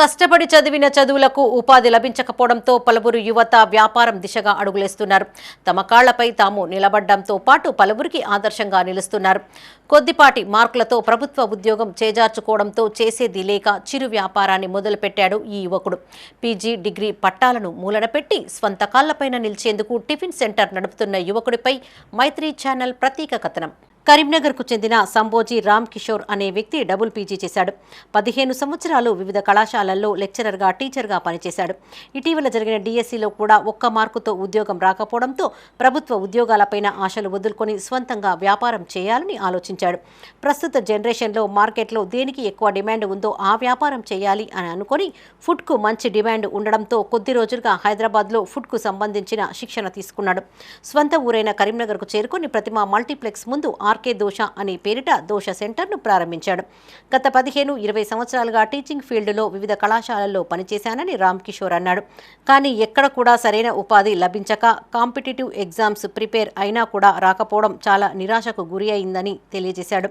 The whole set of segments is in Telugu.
కష్టపడి చదివిన చదువులకు ఉపాధి లభించకపోవడంతో పలువురు యువత వ్యాపారం దిశగా అడుగులేస్తున్నారు. తమ కాళ్ళపై తాము నిలబడ్డంతో పాటు పలువురికి ఆదర్శంగా నిలుస్తున్నారు. కొద్దిపాటి మార్కులతో ప్రభుత్వ ఉద్యోగం చేజార్చుకోవడంతో చేసేది లేక చిరు వ్యాపారాన్ని మొదలుపెట్టాడు ఈ యువకుడు. పీజీ డిగ్రీ పట్టాలను మూలన పెట్టి స్వంత కాళ్ళపైన నిలిచేందుకు టిఫిన్ సెంటర్ నడుపుతున్న యువకుడిపై మైత్రి ఛానల్ ప్రత్యేక కథనం. కరీంనగర్కు చెందిన సంబోజీ రామ్ కిషోర్ అనే వ్యక్తి డబుల్ పీజీ చేశాడు. పదిహేను సంవత్సరాలు వివిధ కళాశాలల్లో లెక్చరర్గా టీచర్గా పనిచేశాడు. ఇటీవల జరిగిన డిఎస్సీలో కూడా ఒక్క మార్కుతో ఉద్యోగం రాకపోవడంతో ప్రభుత్వ ఉద్యోగాలపైన ఆశలు వదులుకొని స్వంతంగా వ్యాపారం చేయాలని ఆలోచించాడు. ప్రస్తుత జనరేషన్లో మార్కెట్లో దేనికి ఎక్కువ డిమాండ్ ఉందో ఆ వ్యాపారం చేయాలి అని అనుకొని ఫుడ్కు మంచి డిమాండ్ ఉండడంతో కొద్ది రోజులుగా హైదరాబాద్లో ఫుడ్కు సంబంధించిన శిక్షణ తీసుకున్నాడు. స్వంత ఊరైన కరీంనగర్కు చేరుకొని ప్రతిమ మల్టీప్లెక్స్ ముందు ఆర్కే దోష అనే పేరిట దోష సెంటర్ను ప్రారంభించాడు. గత పదిహేను ఇరవై సంవత్సరాలుగా టీచింగ్ ఫీల్డ్లో వివిధ కళాశాలల్లో పనిచేశానని రామ్ కిషోర్ అన్నాడు. కానీ ఎక్కడ కూడా సరైన ఉపాధి లభించక కాంపిటేటివ్ ఎగ్జామ్స్ ప్రిపేర్ అయినా కూడా రాకపోవడం చాలా నిరాశకు గురి అయిందని తెలియజేశాడు.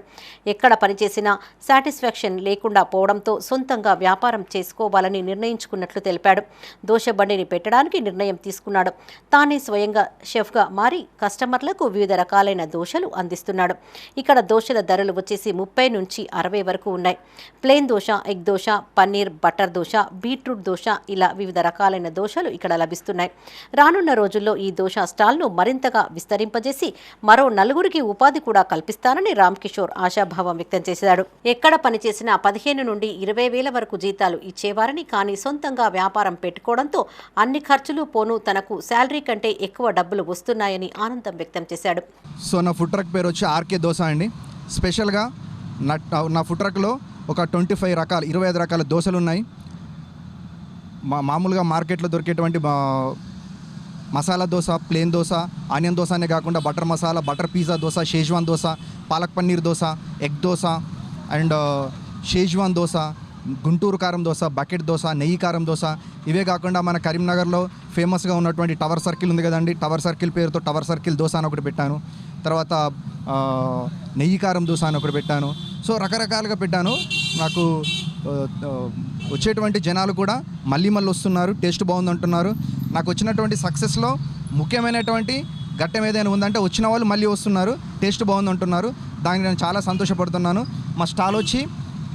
ఎక్కడ పనిచేసినా సాటిస్ఫాక్షన్ లేకుండా పోవడంతో సొంతంగా వ్యాపారం చేసుకోవాలని నిర్ణయించుకున్నట్లు తెలిపాడు. దోష బండిని పెట్టడానికి నిర్ణయం తీసుకున్నాడు. తానే స్వయంగా షెఫ్గా మారి కస్టమర్లకు వివిధ రకాలైన దోశలు అందిస్తున్నాడు. ఇక్కడ దోశల ధరలు వచ్చేసి ముప్పై నుంచి అరవై వరకు ఉన్నాయి. Plain dosa egg dosa paneer butter dosa beetroot dosa ఇలా వివిధ రకాలైన దోశలు ఇక్కడ లభిస్తున్నాయి. రానున్న రోజుల్లో ఈ దోశ స్టాల్ను మరింతగా విస్తరింపజేసి మరో నలుగురికి ఉపాధి కూడా కల్పిస్తానని రామ్ కిషోర్ ఆశాభావం వ్యక్తం చేశాడు. ఎక్కడ పనిచేసినా పదిహేను నుండి ఇరవై వేల వరకు జీతాలు ఇచ్చేవారని కానీ సొంతంగా వ్యాపారం పెట్టుకోవడంతో అన్ని ఖర్చులు పోను తనకు శాలరీ కంటే ఎక్కువ డబ్బులు వస్తున్నాయని ఆనందం వ్యక్తం చేశాడు. సో నా ఫుడ్ ట్రక్ పేరు వచ్చి ఆర్కే దోశ అండి. స్పెషల్గా నా నా ఫుడ్ ట్రక్లో ఒక ట్వంటీ ఫైవ్ రకాల ఇరవై ఐదు రకాల దోశలు ఉన్నాయి మా మామూలుగా మార్కెట్లో దొరికేటువంటి మా- మసాలా దోశ ప్లేన్ దోశ ఆనియన్ దోశ అనే కాకుండా butter masala butter pizza dosa Schezwan dosa palak paneer dosa egg dosa and Schezwan dosa Guntur కారం దోశ బకెట్ దోశ నెయ్యి కారం దోశ. ఇవే కాకుండా మన కరీంనగర్లో ఫేమస్గా ఉన్నటువంటి టవర్ సర్కిల్ ఉంది కదండి. టవర్ సర్కిల్ పేరుతో టవర్ సర్కిల్ దోశ అని ఒకటి పెట్టాను. తర్వాత నెయ్యి కారం దోశ అని ఒకటి పెట్టాను. సో రకరకాలుగా పెట్టాను. నాకు వచ్చేటువంటి జనాలు కూడా మళ్ళీ మళ్ళీ వస్తున్నారు. టేస్ట్ బాగుందంటున్నారు. నాకు వచ్చినటువంటి సక్సెస్లో ముఖ్యమైనటువంటి ఘట్టం ఏదైనా ఉందంటే వచ్చిన వాళ్ళు మళ్ళీ వస్తున్నారు. టేస్ట్ బాగుందంటున్నారు. దానికి నేను చాలా సంతోషపడుతున్నాను. మా స్టాల్ వచ్చి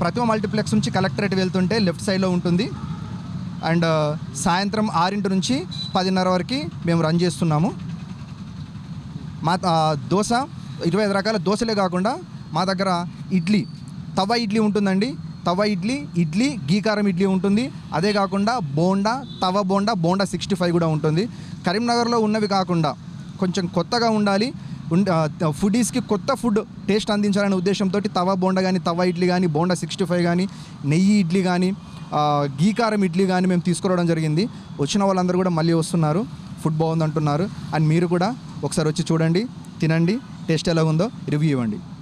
ప్రతిమ మల్టీప్లెక్స్ నుంచి కలెక్టరేట్ వెళ్తుంటే లెఫ్ట్ సైడ్లో ఉంటుంది. అండ్ uh, సాయంత్రం ఆరింటి నుంచి పదిన్నర వరకు మేము రన్ చేస్తున్నాము. మా uh, దోశ ఇరవై ఐదు రకాల దోశలే కాకుండా మా దగ్గర ఇడ్లీ తవ్వ ఇడ్లీ ఉంటుందండి. తవ్వ ఇడ్లీ ఇడ్లీ గీకారం ఇడ్లీ ఉంటుంది. అదే కాకుండా బోండా తవ బోండా బోండా సిక్స్టీ ఫైవ్ కూడా ఉంటుంది. కరీంనగర్లో ఉన్నవి కాకుండా కొంచెం కొత్తగా ఉండాలి. ఫుడీస్కి కొత్త ఫుడ్ టేస్ట్ అందించాలనే ఉద్దేశంతో తవ బోండా కానీ తవ ఇడ్లీ కానీ బోండా సిక్స్టీ ఫైవ్ కానీ నెయ్యి ఇడ్లీ కానీ గీకారం ఇడ్లీ కానీ మేము తీసుకురావడం జరిగింది. వచ్చిన వాళ్ళందరూ కూడా మళ్ళీ వస్తున్నారు. ఫుడ్ బాగుంది అంటున్నారు అండ్ మీరు కూడా ఒకసారి వచ్చి చూడండి తినండి టేస్ట్ ఎలా ఉందో రివ్యూ ఇవ్వండి.